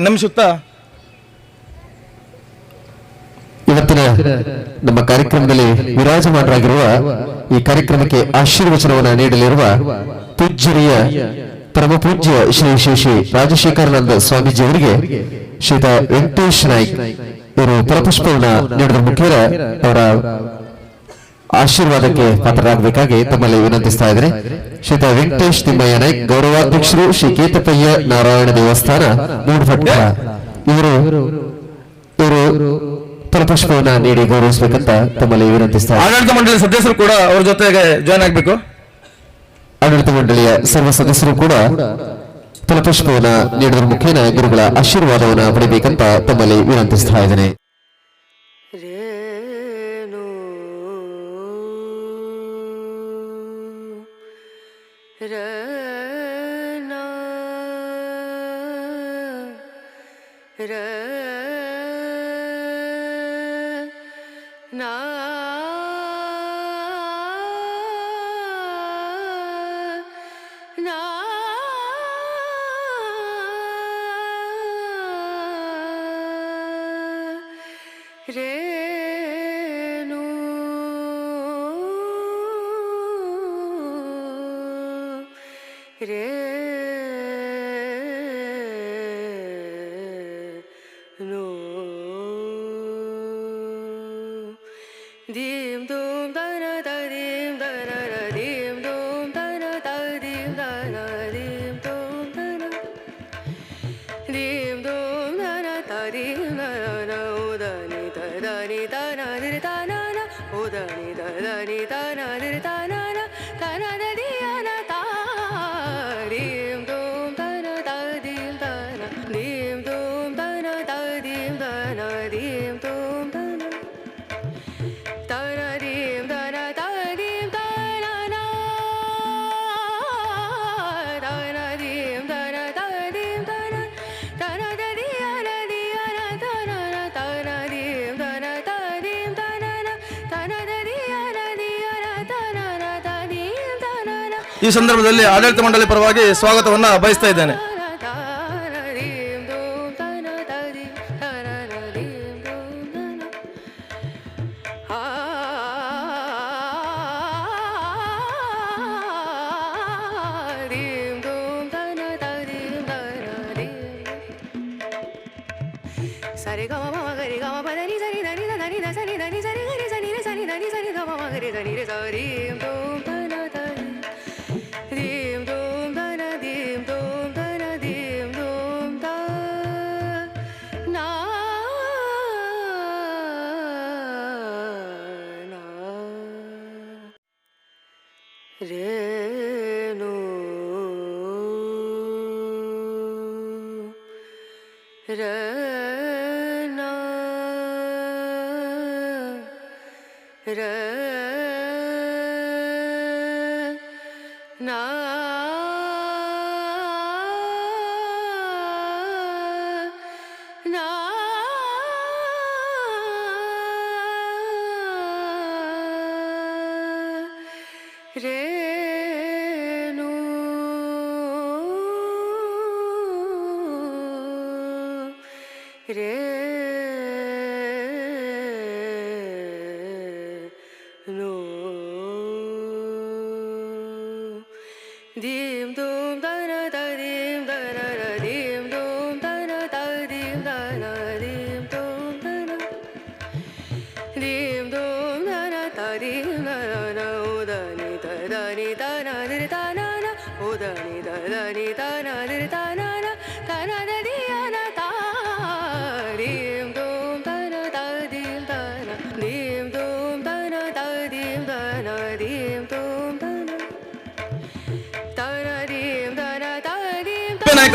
ನಮಿಸುತ್ತಾ? ಇವತ್ತಿನ ನಮ್ಮ ಕಾರ್ಯಕ್ರಮದಲ್ಲಿ ವಿರಾಜಮಾನರಾಗಿರುವ ಈ ಕಾರ್ಯಕ್ರಮಕ್ಕೆ ಆಶೀರ್ವಚನವನ್ನು ನೀಡಲಿರುವ ಪೂಜ್ಯರಿಯ ಪರಮ ಪೂಜ್ಯ ಶ್ರೀ ಶ್ರೀ ಶ್ರೀ ರಾಜಶೇಖರಾನಂದ ಸ್ವಾಮೀಜಿ ಅವರಿಗೆ ಶ್ರೀತ ವೆಂಕಟೇಶ್ ನಾಯ್ಕ್ ಇವರು ಪರಪುಷ್ಪವನ್ನು ನೀಡಿದ ಮುಖೇರ ಅವರ ಆಶೀರ್ವಾದಕ್ಕೆ ಪಾತ್ರರಾಗಬೇಕಾಗಿ ತಮ್ಮಲ್ಲಿ ವಿನಂತಿಸ್ತಾ ಇದ್ರೆ. ಶ್ರೀತ ವೆಂಕಟೇಶ್ ತಿಮ್ಮಯ್ಯ ನಾಯ್ಕ್ ಗೌರವಾಧ್ಯಕ್ಷರು ಶ್ರೀ ಕೇತಪಯ್ಯ ನಾರಾಯಣ ದೇವಸ್ಥಾನ ಮೂಡ್ಭಟ್ಟ ಇವರು ಇವರು ಪುಷ್ಪವನ್ನ ನೀಡಿ ಗೌರವಿಸಬೇಕಂತ ತಮ್ಮಲ್ಲಿ ವಿನಂತಿಸ್ತಾರೆ ಆಡಳಿತ ಮಂಡಳಿ ಸದಸ್ಯರು ಕೂಡ ಅವರ ಜೊತೆಗೆ ಜಾಯ್ನ್ ಆಗ್ಬೇಕು. ಆಡಳಿತ ಮಂಡಳಿಯ ಸರ್ವ ಸದಸ್ಯರು ಕೂಡ ತಲಪುಷ್ಪವನ್ನ ನೀಡಿದ ಮುಖೇನ ಗುರುಗಳ ಆಶೀರ್ವಾದವನ್ನ ಪಡೆಯಬೇಕಂತ ತಮ್ಮಲ್ಲಿ ವಿನಂತಿಸ್ತಾ ಇದ್ದೇನೆ. Renu. Renu. Di ಈ ಸಂದರ್ಭದಲ್ಲಿ ಆಡಳಿತ ಮಂಡಳಿ ಪರವಾಗಿ ಸ್ವಾಗತವನ್ನ ಬಯಸ್ತಾ ಇದ್ದೇನೆ. ಸರಿಗಮ No. দেব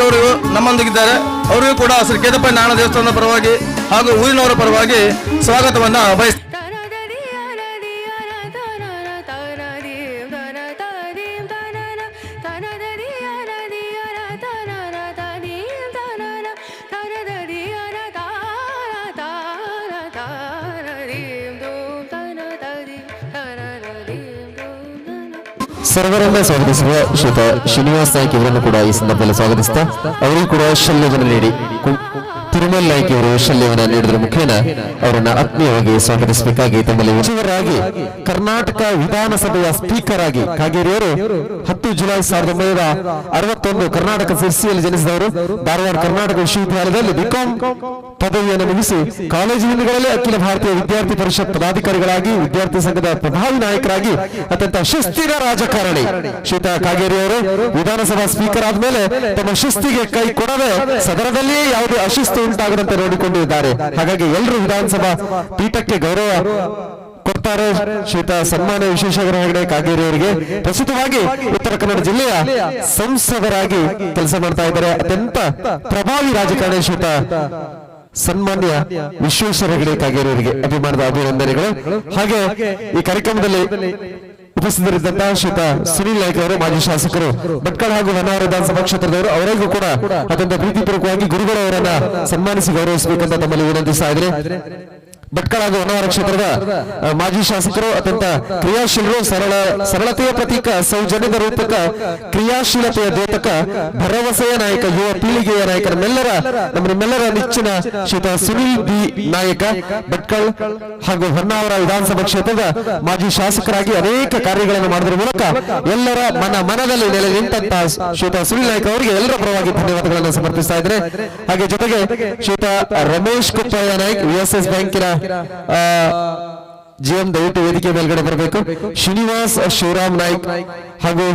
ಅವರು ನಮ್ಮೊಂದಿಗಿದ್ದಾರೆ. ಅವರಿಗೂ ಕೂಡ ಶ್ರೀ ಕೇತಪ್ಪ ನಾಯಣ ದೇವಸ್ಥಾನದ ಪರವಾಗಿ ಹಾಗೂ ಊರಿನವರ ಪರವಾಗಿ ಸ್ವಾಗತವನ್ನು ಬಯಸ್ತಾರೆ ಸರ್ವರನ್ನ ಸ್ವಾಗತಿಸುವ ಶ್ರೀತ ಶ್ರೀನಿವಾಸ್ ನಾಯ್ಕ ಇವರನ್ನು ಕೂಡ ಈ ಸಂದರ್ಭದಲ್ಲಿ ಸ್ವಾಗತಿಸ್ತಾ, ಅವರಿಗೂ ಕೂಡ ಶಲ್ಯವನ್ನು ನೀಡಿ ತಿರುಮಲ್ ನಾಯ್ಕ ಅವರು ಶಲ್ಯವನ್ನು ನೀಡಿದ್ರ ಮುಖೇನ ಅವರನ್ನ ಆತ್ಮೀಯವಾಗಿ ಸ್ವಾಗತಿಸಬೇಕಾಗಿ ತಮ್ಮಲ್ಲಿ ಸಚಿವರಾಗಿ ಕರ್ನಾಟಕ ವಿಧಾನಸಭೆಯ ಸ್ಪೀಕರ್ ಆಗಿ ಕಾಗೇರಿಯವರು ಹತ್ತು ಜುಲೈ ಸಾವಿರದ ಒಂಬೈನೂರ ಅರವತ್ತೊಂದು ಕರ್ನಾಟಕ ಸಿರ್ಸಿಯಲ್ಲಿ ಜನಿಸಿದವರು ಧಾರವಾಡ ಕರ್ನಾಟಕ ವಿಶ್ವವಿದ್ಯಾಲಯದಲ್ಲಿ ಬಿಕಾಂ ಪದವಿಯನ್ನು ಮುಗಿಸಿ ಕಾಲೇಜು ದಿನಗಳಲ್ಲಿ ಅಖಿಲ ಭಾರತೀಯ ವಿದ್ಯಾರ್ಥಿ ಪರಿಷತ್ ಪದಾಧಿಕಾರಿಗಳಾಗಿ ವಿದ್ಯಾರ್ಥಿ ಸಂಘದ ಪ್ರಭಾವಿ ನಾಯಕರಾಗಿ ಅತ್ಯಂತ ಶಿಸ್ತಿನ ರಾಜಕಾರಣಿ ಶ್ರೀತಾ ಕಾಗೇರಿ ಅವರು ವಿಧಾನಸಭಾ ಸ್ಪೀಕರ್ ಆದ್ಮೇಲೆ ತಮ್ಮ ಶಿಸ್ತಿಗೆ ಕೈ ಕೊಡದೆ ಸದನದಲ್ಲಿಯೇ ಯಾವುದೇ ಅಶಿಸ್ತು ಉಂಟಾಗದಂತೆ ನೋಡಿಕೊಂಡಿದ್ದಾರೆ. ಹಾಗಾಗಿ ಎಲ್ಲರೂ ವಿಧಾನಸಭಾ ಪೀಠಕ್ಕೆ ಗೌರವ ಕೊಡ್ತಾರೆ. ಶ್ರೀತ ಸನ್ಮಾನ ವಿಶೇಷ ಗ್ರಹಣೆ ಕಾಗೇರಿ ಅವರಿಗೆ. ಪ್ರಸ್ತುತವಾಗಿ ಉತ್ತರ ಕನ್ನಡ ಜಿಲ್ಲೆಯ ಸಂಸದರಾಗಿ ಕೆಲಸ ಮಾಡ್ತಾ ಇದ್ದಾರೆ. ಅತ್ಯಂತ ಪ್ರಭಾವಿ ರಾಜಕಾರಣಿ ಶ್ರೀತ ಸನ್ಮಾನ್ಯ ವಿಶ್ವೇಶ್ವರ ಹೆಗಡೆ ಕಾಗೇರಿಯವರಿಗೆ ಅಭಿಮಾನದ ಅಭಿನಂದನೆಗಳು. ಹಾಗೆ ಈ ಕಾರ್ಯಕ್ರಮದಲ್ಲಿ ಉಪಸ್ಥಿತರಿದ್ದಂತಹ ಶ್ರೀತ ಸುನೀಲ್ ನಾಯ್ಕ ಅವರು ಮಾಜಿ ಶಾಸಕರು ಭಟ್ಕಳ ಹಾಗೂ ಹೊನ್ನಾವರ ವಿಧಾನಸಭಾ ಕ್ಷೇತ್ರದವರು ಅವರಿಗೂ ಕೂಡ ಅತ್ಯಂತ ಪ್ರೀತಿಪೂರ್ವಕವಾಗಿ ಗುರುಗಳವರನ್ನ ಸನ್ಮಾನಿಸಿ ಗೌರವಿಸಬೇಕಂತ ತಮ್ಮಲ್ಲಿ ವಿನಂತಿಸ್ತಾ ಇದ್ರೆ ಭಟ್ಕಳ ಹಾಗೂ ಹೊನ್ನಾವರ ಕ್ಷೇತ್ರದ ಮಾಜಿ ಶಾಸಕರು ಅತ್ಯಂತ ಕ್ರಿಯಾಶೀಲರು, ಸರಳ, ಸರಳತೆಯ ಪ್ರತೀಕ, ಸೌಜನ್ಯದ ರೂಪಕ, ಕ್ರಿಯಾಶೀಲತೆಯ ದ್ಯೋತಕ, ಭರವಸೆಯ ನಾಯಕ, ಯುವ ಪೀಳಿಗೆಯ ನಾಯಕ ನಮ್ಮೆಲ್ಲರ ನಮ್ಮ ನಿಮ್ಮೆಲ್ಲರ ನೆಚ್ಚಿನ ಶ್ರೀತ ಸುನೀಲ್ ಬಿ ನಾಯಕ ಭಟ್ಕಳ್ ಹಾಗೂ ಹೊನ್ನಾವರ ವಿಧಾನಸಭಾ ಕ್ಷೇತ್ರದ ಮಾಜಿ ಶಾಸಕರಾಗಿ ಅನೇಕ ಕಾರ್ಯಗಳನ್ನು ಮಾಡಿದ ಮೂಲಕ ಎಲ್ಲರ ಮನ ಮನದಲ್ಲಿ ನೆಲೆ ನಿಂತಹ ಶ್ರೀತ ಸುನೀಲ್ ನಾಯಕ ಅವರಿಗೆ ಎಲ್ಲರ ಪರವಾಗಿ ಧನ್ಯವಾದಗಳನ್ನು ಸಮರ್ಪಿಸ್ತಾ ಇದ್ರೆ ಹಾಗೆ ಜೊತೆಗೆ ಶ್ರೀತ ರಮೇಶ್ ಕುಪ್ಪಯ್ಯ ನಾಯಕ್ ಎಸ್ ಬ್ಯಾಂಕಿನ ಜಿಎಂ ದಯವಿಟ್ಟು ವೇದಿಕೆ ಮೇಲ್ಗಡೆ ಬರಬೇಕು. ಶ್ರೀನಿವಾಸ್ ಶಿವರಾಮ್ ನಾಯ್ಕ್ ಹಾಗೂ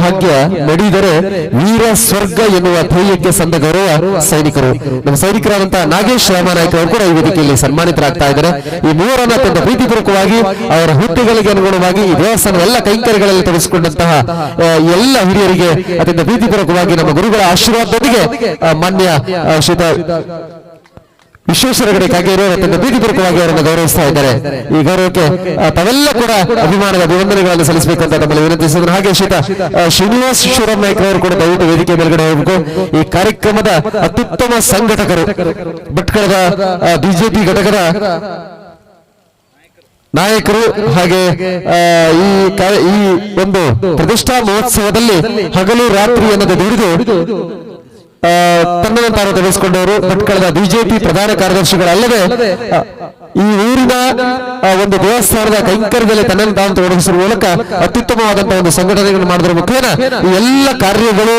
ಭಾಗ್ಯ ನಡೆದರೆ ವೀರ ಸ್ವರ್ಗ ಎನ್ನುವ ಧ್ಯೇಯಕ್ಕೆ ಸಂದ ಗೌರವ ಸೈನಿಕರು. ನಮ್ಮ ಸೈನಿಕರಾದಂತಹ ನಾಗೇಶ್ ರಾಮನಾಯ್ಕ ಅವರು ಕೂಡ ಈ ವೇದಿಕೆಯಲ್ಲಿ ಸನ್ಮಾನಿತರಾಗ್ತಾ ಇದ್ದಾರೆ. ಈ ಮೂವರನ್ನ ಅತ್ಯಂತ ಪ್ರೀತಿಪೂರ್ವಕವಾಗಿ ಅವರ ಹುದ್ದೆಗಳಿಗೆ ಅನುಗುಣವಾಗಿ ಈ ದೇವಸ್ಥಾನ ಎಲ್ಲ ಕೈಂಕರ್ಯಗಳಲ್ಲಿ ತೊಡಗಿಸಿಕೊಂಡಂತಹ ಎಲ್ಲ ಹಿರಿಯರಿಗೆ ಅತ್ಯಂತ ಪ್ರೀತಿಪೂರ್ವಕವಾಗಿ ನಮ್ಮ ಗುರುಗಳ ಆಶೀರ್ವಾದದೊಂದಿಗೆ ಮಾನ್ಯ ಶ್ರೀತ ವಿಶ್ವೇಶ್ವರ ಹೆಗಡೆ ಕಾಗೇರಿ ಅತ್ಯಂತ ಪ್ರೀತಿಪೂರ್ವಕವಾಗಿ ಅವರನ್ನು ಗೌರವಿಸ್ತಾ ಇದ್ದಾರೆ. ಈ ಗೌರವಕ್ಕೆ ತಾವೆಲ್ಲ ಕೂಡ ಅಭಿಮಾನದ ಅಭಿವಂದನೆಗಳನ್ನು ಅಂತ ತಮ್ಮಲ್ಲಿ ವಿನಂತಿಸಿದ್ರು ಹಾಗೆ ಶೀತ ಶ್ರೀನಿವಾಸ್ ಶಿವರಾಮ್ ನಾಯ್ಕ ಅವರು ಕೂಡ ದಯವಿಟ್ಟು ವೇದಿಕೆ ಮೇಲ್ಗಡೆ ಹೋಗಬೇಕು. ಈ ಕಾರ್ಯಕ್ರಮದ ಅತ್ಯುತ್ತಮ ಸಂಘಟಕರು, ಭಟ್ಕಳದ ಬಿಜೆಪಿ ಘಟಕದ ನಾಯಕರು ಹಾಗೆ ಈ ಈ ಒಂದು ಪ್ರತಿಷ್ಠಾ ಮಹೋತ್ಸವದಲ್ಲಿ ಹಗಲು ರಾತ್ರಿ ಅನ್ನೋದು ದುಡಿದು ತನ್ನನ್ನು ತಾನು ಭಟ್ಕಳದ ಬಿಜೆಪಿ ಪ್ರಧಾನ ಕಾರ್ಯದರ್ಶಿಗಳಲ್ಲದೆ ಈ ಊರಿನ ಒಂದು ದೇವಸ್ಥಾನದ ಕೈಂಕರ್ಯದಲ್ಲಿ ತನ್ನನ್ನು ತಾನು ತೊಡಗಿಸುವ ಮೂಲಕ ಅತ್ಯುತ್ತಮವಾದಂತಹ ಒಂದು ಸಂಘಟನೆಗಳನ್ನು ಮಾಡಿದ್ರ. ಮುಖೇನ, ಈ ಎಲ್ಲ ಕಾರ್ಯಗಳು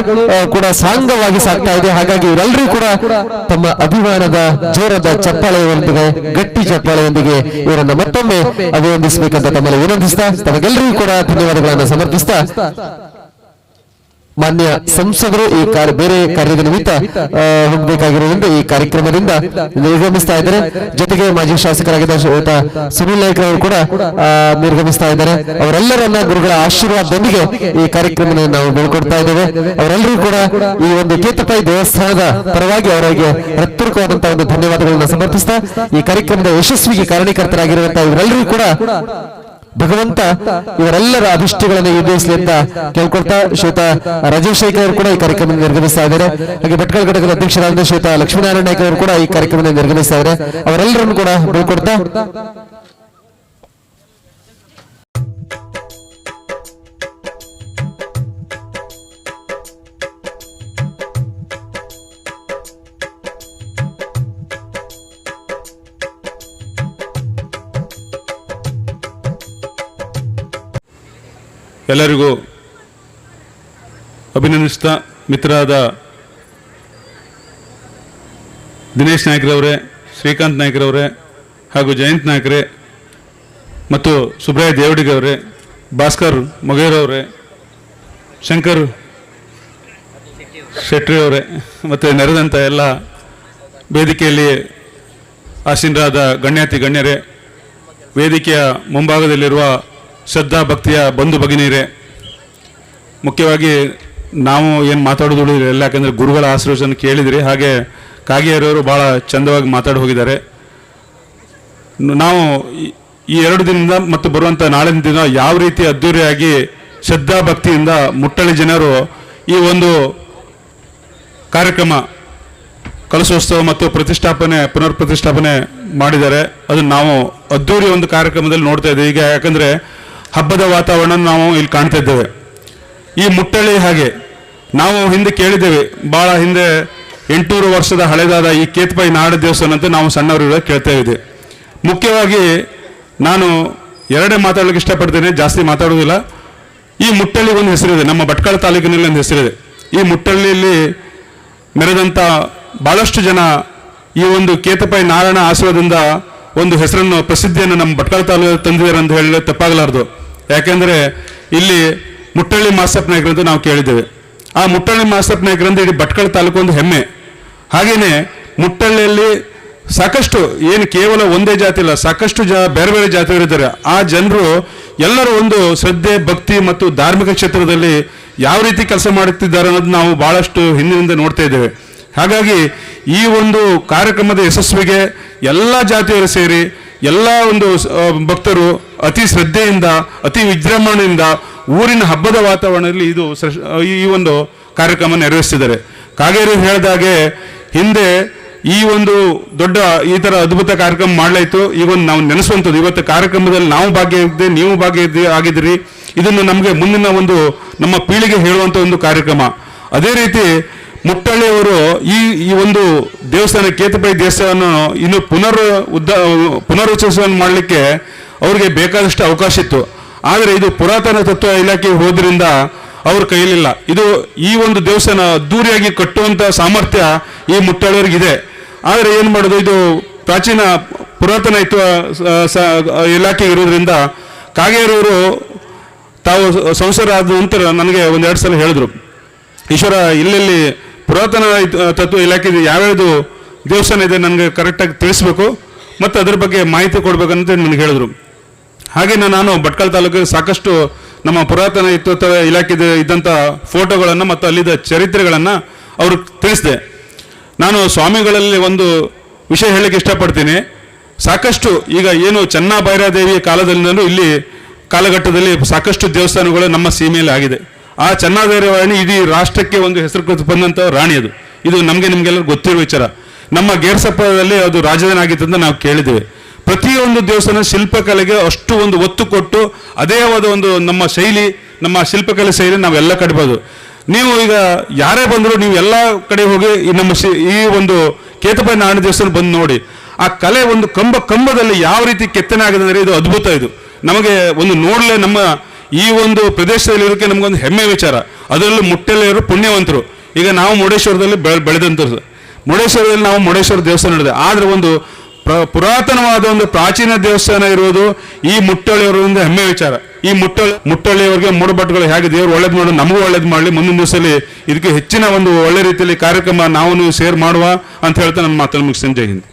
ಕೂಡ ಸಾಂಗವಾಗಿ ಸಾಗ್ತಾ ಇದೆ. ಹಾಗಾಗಿ ಇವರೆಲ್ಲರೂ ಕೂಡ ತಮ್ಮ ಅಭಿಮಾನದ ಜೋರದ ಚಪ್ಪಾಳೆಯೊಂದಿಗೆ, ಗಟ್ಟಿ ಚಪ್ಪಾಳೆಯೊಂದಿಗೆ ಇವರನ್ನ ಮತ್ತೊಮ್ಮೆ ಅಭಿನಂದಿಸಬೇಕಂತ ತಮ್ಮಲ್ಲಿ ವಿನಂತಿಸ್ತಾ, ತಮಗೆಲ್ಲರಿಗೂ ಕೂಡ ಧನ್ಯವಾದಗಳನ್ನು ಸಮರ್ಪಿಸ್ತಾ ಮಾನ್ಯ ಸಂಸದರು ಈ ಬೇರೆ ಕಾರ್ಯದ ನಿಮಿತ್ತ ಹೋಗಬೇಕಾಗಿರುವುದರಿಂದ ಈ ಕಾರ್ಯಕ್ರಮದಿಂದ ನಿರ್ಗಮಿಸ್ತಾ ಇದ್ದಾರೆ. ಜೊತೆಗೆ ಮಾಜಿ ಶಾಸಕರಾಗಿದ್ದ ಸುನಿಲ್ ನಾಯ್ಕ ಅವರು ಕೂಡ ನಿರ್ಗಮಿಸ್ತಾ ಇದ್ದಾರೆ. ಅವರೆಲ್ಲರನ್ನ ಗುರುಗಳ ಆಶೀರ್ವಾದದೊಂದಿಗೆ ಈ ಕಾರ್ಯಕ್ರಮ ನಾವು ಬೀಳ್ಕೊಡ್ತಾ ಇದ್ದೇವೆ. ಅವರೆಲ್ಲರೂ ಕೂಡ ಈ ಒಂದು ಕೇತಪಾಯಿ ದೇವಸ್ಥಾನದ ಪರವಾಗಿ ಅವರಿಗೆ ಹೃತ್ಪೂರ್ವಕವಾದಂತಹ ಒಂದು ಧನ್ಯವಾದಗಳನ್ನು ಸಮರ್ಪಿಸ್ತಾ, ಈ ಕಾರ್ಯಕ್ರಮದ ಯಶಸ್ವಿಗೆ ಕಾರಣೀಕರ್ತರಾಗಿರುವಂತಹ ಇವರೆಲ್ಲರೂ ಕೂಡ ಭಗವಂತ ಇವರೆಲ್ಲರ ಅಭಿಷ್ಟಗಳನ್ನು ಈಡೇರಿಸಲಿ ಅಂತ ಕೇಳ್ಕೊಳ್ತಾ ಶ್ವೇತ ರಾಜೀವ್ ಶೇಖರ್ ಅವರು ಕೂಡ ಈ ಕಾರ್ಯಕ್ರಮ ನಿರ್ಗಮಿಸ್ತಾ ಇದ್ದಾರೆ. ಹಾಗೆ ಭಟ್ಕಳ ಘಟಕದ ಅಧ್ಯಕ್ಷರಾದ ಶ್ವೇತ ಲಕ್ಷ್ಮೀನಾರಾಯಣ ಅವರು ಕೂಡ ಈ ಕಾರ್ಯಕ್ರಮ ನಿರ್ಗಮಿಸ್ತಾ ಇದ್ದಾರೆ. ಅವರೆಲ್ಲರನ್ನು ಕೂಡ ಬೀಳ್ಕೊಡ್ತಾ ಎಲ್ಲರಿಗೂ ಅಭಿನಂದಿಸ್ತಾ ಮಿತ್ರರಾದ ದಿನೇಶ್ ನಾಯ್ಕರವರೇ, ಶ್ರೀಕಾಂತ್ ನಾಯ್ಕರವರೇ ಹಾಗೂ ಜಯಂತ್ ನಾಯ್ಕರೇ ಮತ್ತು ಸುಬ್ರಾಯ ದೇವಡಿಗವರೇ ಭಾಸ್ಕರ್ ಮೊಗೇರವರೇ, ಶಂಕರ್ ಶೆಟ್ಟಿ ಅವರೇ ಮತ್ತು ನೆರೆದಂಥ ಎಲ್ಲ ವೇದಿಕೆಯಲ್ಲಿ ಆಸೀನರಾದ ಗಣ್ಯಾತಿ ಗಣ್ಯರೇ, ವೇದಿಕೆಯ ಮುಂಭಾಗದಲ್ಲಿರುವ ಶ್ರದ್ಧಾ ಭಕ್ತಿಯ ಬಂಧು ಭಗಿನಿಯರೇ ಮುಖ್ಯವಾಗಿ ನಾವು ಏನು ಮಾತಾಡೋದು ಎಲ್ಲ, ಯಾಕಂದರೆ ಗುರುಗಳ ಆಶೀರ್ವಚನ ಕೇಳಿದಿರಿ, ಹಾಗೆ ಕಾಗೇರಿಯವರು ಭಾಳ ಚಂದವಾಗಿ ಮಾತಾಡಿ ಹೋಗಿದ್ದಾರೆ. ನಾವು ಈ- ಎರಡು ದಿನದಿಂದ ಮತ್ತು ಬರುವಂಥ ನಾಳಿನ ದಿನ ಯಾವ ರೀತಿ ಅದ್ದೂರಿಯಾಗಿ ಶ್ರದ್ಧಾ ಭಕ್ತಿಯಿಂದ ಮುಟ್ಟಳಿ ಜನರು ಈ ಒಂದು ಕಾರ್ಯಕ್ರಮ ಕಲಶೋತ್ಸವ ಮತ್ತು ಪ್ರತಿಷ್ಠಾಪನೆ ಪುನರ್ ಪ್ರತಿಷ್ಠಾಪನೆ ಮಾಡಿದ್ದಾರೆ. ಅದನ್ನ ನಾವು ಅದ್ದೂರಿ ಒಂದು ಕಾರ್ಯಕ್ರಮದಲ್ಲಿ ನೋಡ್ತಾ ಇದ್ದೀವಿ. ಈಗ ಯಾಕಂದ್ರೆ ಹಬ್ಬದ ವಾತಾವರಣ ನಾವು ಇಲ್ಲಿ ಕಾಣ್ತಾ ಇದ್ದೇವೆ ಈ ಮುಟ್ಟಳ್ಳಿ ಹಾಗೆ ನಾವು ಹಿಂದೆ ಕೇಳಿದ್ದೇವೆ ಬಹಳ ಹಿಂದೆ ಎಂಟುನೂರು ವರ್ಷದ ಹಳೆದಾದ ಈ ಕೇತ್ಪಾಯಿ ನಾಡ ದೇವಸ್ಥಾನ ಅಂತ ನಾವು ಸಣ್ಣವರು ಕೇಳ್ತಾ ಇದ್ದೆ. ಮುಖ್ಯವಾಗಿ ನಾನು ಎರಡೇ ಮಾತಾಡಲಿಕ್ಕೆ ಇಷ್ಟಪಡ್ತೇನೆ, ಜಾಸ್ತಿ ಮಾತಾಡೋದಿಲ್ಲ ಈ ಮುಟ್ಟಳ್ಳಿಗೆ ಒಂದು ಹೆಸರಿದೆ, ನಮ್ಮ ಭಟ್ಕಳ ತಾಲೂಕಿನಲ್ಲಿ ಒಂದು ಹೆಸರಿದೆ. ಈ ಮುಟ್ಟಳ್ಳಿಯಲ್ಲಿ ಮೆರೆದಂಥ ಭಾಳಷ್ಟು ಜನ ಈ ಒಂದು ಕೇತಪಾಯಿ ನಾರಾಯಣ ಆಶ್ರಯದಿಂದ ಒಂದು ಹೆಸರನ್ನು, ಪ್ರಸಿದ್ಧಿಯನ್ನು ನಮ್ಮ ಭಟ್ಕಳ ತಾಲೂಕು ತಂದಿದ್ದಾರೆ ಅಂತ ಹೇಳಿ ತಪ್ಪಾಗಲಾರದು. ಯಾಕೆಂದರೆ ಇಲ್ಲಿ ಮುಟ್ಟಳ್ಳಿ ನಾಯಕರು ಅಂತ ನಾವು ಕೇಳಿದ್ದೇವೆ. ಆ ಮುಟ್ಟಳ್ಳಿ ಮಾಸ್ತಪ್ಪ ನಾಯಕರು ಅಂದ್ರೆ ಇಡೀ ಭಟ್ಕಳ ತಾಲೂಕು ಒಂದು ಹೆಮ್ಮೆ. ಹಾಗೆಯೇ ಮುಟ್ಟಳ್ಳಿಯಲ್ಲಿ ಸಾಕಷ್ಟು ಏನು ಕೇವಲ ಒಂದೇ ಜಾತಿ ಇಲ್ಲ, ಸಾಕಷ್ಟು ಜ ಬೇರೆ ಬೇರೆ ಜಾತಿಗಳಿದ್ದಾರೆ. ಆ ಜನರು ಎಲ್ಲರೂ ಒಂದು ಶ್ರದ್ಧೆ, ಭಕ್ತಿ ಮತ್ತು ಧಾರ್ಮಿಕ ಕ್ಷೇತ್ರದಲ್ಲಿ ಯಾವ ರೀತಿ ಕೆಲಸ ಮಾಡುತ್ತಿದ್ದಾರೆ ಅನ್ನೋದು ನಾವು ಬಹಳಷ್ಟು ಹಿಂದಿನಿಂದ ನೋಡ್ತಾ ಇದ್ದೇವೆ. ಹಾಗಾಗಿ ಈ ಒಂದು ಕಾರ್ಯಕ್ರಮದ ಯಶಸ್ವಿಗೆ ಎಲ್ಲ ಜಾತಿಯವರು ಸೇರಿ ಎಲ್ಲ ಒಂದು ಭಕ್ತರು ಅತಿ ಶ್ರದ್ಧೆಯಿಂದ, ಅತಿ ವಿಜೃಂಭಣೆಯಿಂದ ಊರಿನ ಹಬ್ಬದ ವಾತಾವರಣದಲ್ಲಿ ಇದು ಈ ಒಂದು ಕಾರ್ಯಕ್ರಮ ನೆರವೇರಿಸಿದ್ದಾರೆ ಕಾಗೇರಿ ಹೇಳಿದಾಗೆ ಹಿಂದೆ ಈ ಒಂದು ದೊಡ್ಡ, ಈ ಥರ ಅದ್ಭುತ ಕಾರ್ಯಕ್ರಮ ಮಾಡಲಾಯಿತು. ಈಗ ಒಂದು ನಾವು ನೆನೆಸುವಂಥದ್ದು, ಇವತ್ತು ಕಾರ್ಯಕ್ರಮದಲ್ಲಿ ನಾವು ಭಾಗಿಯಾಗಿದ್ದೆ ನೀವು ಭಾಗಿಯಾಗಿ ಆಗಿದ್ದೀರಿ. ಇದನ್ನು ನಮಗೆ ಮುಂದಿನ ಒಂದು ನಮ್ಮ ಪೀಳಿಗೆ ಹೇಳುವಂಥ ಒಂದು ಕಾರ್ಯಕ್ರಮ. ಅದೇ ರೀತಿ ಮುಟ್ಟಳ್ಳಿಯವರು ಈ ಈ ಒಂದು ದೇವಸ್ಥಾನ ಕೇತಪೈ ದೇವಸ್ಥಾನ ಇನ್ನು ಪುನರ್ ಉದ್ದ ಪುನರುಚ್ಚರಿಸವನ್ನು ಮಾಡಲಿಕ್ಕೆ ಅವರಿಗೆ ಬೇಕಾದಷ್ಟು ಅವಕಾಶ ಇತ್ತು. ಆದರೆ ಇದು ಪುರಾತನ ತತ್ವ ಇಲಾಖೆ ಹೋದ್ರಿಂದ ಅವ್ರ ಕೈಲಿಲ್ಲ ಇದು ಈ ಒಂದು ದೇವಸ್ಥಾನ ಅದ್ದೂರಿಯಾಗಿ ಕಟ್ಟುವಂಥ ಸಾಮರ್ಥ್ಯ ಈ ಮುಟ್ಟಳ್ಳಿಯವರಿಗಿದೆ ಆದರೆ ಏನು ಮಾಡೋದು, ಇದು ಪ್ರಾಚೀನ ಪುರಾತನ ಇತ್ವ ಇಲಾಖೆ ಇರೋದ್ರಿಂದ ಕಾಗೇರವರು ತಾವು ಸಂಸಾರ ಆದ ನಂತರ ನನಗೆ ಒಂದೆರಡು ಸಲ ಹೇಳಿದ್ರು. ಈಶ್ವರ ಎಲ್ಲೆಲ್ಲಿ ಪುರಾತನ ತತ್ವ ಇಲಾಖೆದು ಯಾವ್ಯಾವುದು ದೇವಸ್ಥಾನ ಇದೆ ನನಗೆ ಕರೆಕ್ಟಾಗಿ ತಿಳಿಸ್ಬೇಕು. ಮತ್ತು ಅದ್ರ ಬಗ್ಗೆ ಮಾಹಿತಿ ಕೊಡಬೇಕಂತ ನನಗೆ ಹೇಳಿದ್ರು. ಹಾಗೆಯೇ ನಾನು ಭಟ್ಕಳ ತಾಲೂಕಿಗೆ ಸಾಕಷ್ಟು ನಮ್ಮ ಪುರಾತನ ಇತ್ವತ್ವ ಇಲಾಖೆದು ಇದ್ದಂಥ ಫೋಟೋಗಳನ್ನು ಮತ್ತು ಅಲ್ಲಿದ್ದ ಚರಿತ್ರೆಗಳನ್ನು ಅವರು ತಿಳಿಸಿದೆ. ನಾನು ಸ್ವಾಮಿಗಳಲ್ಲಿ ಒಂದು ವಿಷಯ ಹೇಳಲಿಕ್ಕೆ ಇಷ್ಟಪಡ್ತೀನಿ. ಸಾಕಷ್ಟು ಈಗ ಏನು ಚೆನ್ನಭೈರಾದೇವಿಯ ಕಾಲದಿಂದಲೂ ಇಲ್ಲಿ ಕಾಲಘಟ್ಟದಲ್ಲಿ ಸಾಕಷ್ಟು ದೇವಸ್ಥಾನಗಳು ನಮ್ಮ ಸೀಮೆಯಲ್ಲಿ ಆಗಿದೆ. ಆ ಚೆನ್ನಭೈರವಾಣಿ ಇಡೀ ರಾಷ್ಟ್ರಕ್ಕೆ ಒಂದು ಹೆಸರು ಬಂದಂಥ ರಾಣಿ ಅದು. ಇದು ನಮಗೆ ನಿಮಗೆಲ್ಲರೂ ಗೊತ್ತಿರೋ ವಿಚಾರ. ನಮ್ಮ ಗೇರ್ಸಪ್ಪದಲ್ಲಿ ಅದು ರಾಜಧಾನಿ ಆಗಿತ್ತು ಅಂತ ನಾವು ಕೇಳಿದ್ದೇವೆ. ಪ್ರತಿಯೊಂದು ದೇವಸ್ಥಾನ ಶಿಲ್ಪಕಲೆಗೆ ಅಷ್ಟು ಒಂದು ಒತ್ತು ಕೊಟ್ಟು ಅದೇ ಆದ ಒಂದು ನಮ್ಮ ಶೈಲಿ, ನಮ್ಮ ಶಿಲ್ಪಕಲೆ ಶೈಲಿ ನಾವೆಲ್ಲ ಕಟ್ಬೋದು. ನೀವು ಈಗ ಯಾರೇ ಬಂದರೂ ನೀವು ಎಲ್ಲ ಕಡೆ ಹೋಗಿ ಈ ನಮ್ಮ ಶಿ- ಈ ಒಂದು ಕೇತಪೈ ನಾರಾಯಣ ದೇವಸ್ಥಾನ ಬಂದು ನೋಡಿ. ಆ ಕಲೆ ಒಂದು ಕಂಬ, ಕಂಬದಲ್ಲಿ ಯಾವ ರೀತಿ ಕೆತ್ತನೆ ಆಗಿದೆ ಅಂದರೆ ಇದು ಅದ್ಭುತ ಇದು. ನಮಗೆ ಒಂದು ನೋಡಲೇ ನಮ್ಮ ಈ ಒಂದು ಪ್ರದೇಶದಲ್ಲಿ ಇರೋಕ್ಕೆ ನಮಗೊಂದು ಹೆಮ್ಮೆ ವಿಚಾರ. ಅದರಲ್ಲೂ ಮುಟ್ಟೆಲೆಯವರು ಪುಣ್ಯವಂತರು. ಈಗ ನಾವು ಮುರುಡೇಶ್ವರದಲ್ಲಿ ಬೆಳೆ ಬೆಳೆದಂಥದ್ದು ಮುರುಡೇಶ್ವರದಲ್ಲಿ ನಾವು ಮುರುಡೇಶ್ವರ ದೇವಸ್ಥಾನ ನಡೆದೆ. ಆದರೆ ಒಂದು ಪ್ರ- ಪುರಾತನವಾದ ಒಂದು ಪ್ರಾಚೀನ ದೇವಸ್ಥಾನ ಇರುವುದು ಈ ಮುಟ್ಟಳ್ಳಿಯವರೊಂದು ಹೆಮ್ಮೆ ವಿಚಾರ. ಈ ಮುಟ್ಟಳಿ ಮುಟ್ಟಳಿಯವರಿಗೆ ಮೂಡಬಟ್ಟುಗಳು ಹೇಗೆ ದೇವರು ಒಳ್ಳೇದು ಮಾಡೋದು ನಮಗೂ ಒಳ್ಳೇದು ಮಾಡಲಿ, ಮುಂದಿನ ದಿವಸದಲ್ಲಿ ಇದಕ್ಕೆ ಹೆಚ್ಚಿನ ಒಂದು ಒಳ್ಳೆ ರೀತಿಯಲ್ಲಿ ಕಾರ್ಯಕ್ರಮ ನಾವು ಸೇರ್ ಮಾಡುವ ಅಂತ ಹೇಳ್ತಾ ನನ್ನ ಮಾತನ್ನು ಮುಗಿಸ್ತೇನೆ. ಜೈ ಹಿಂದ್.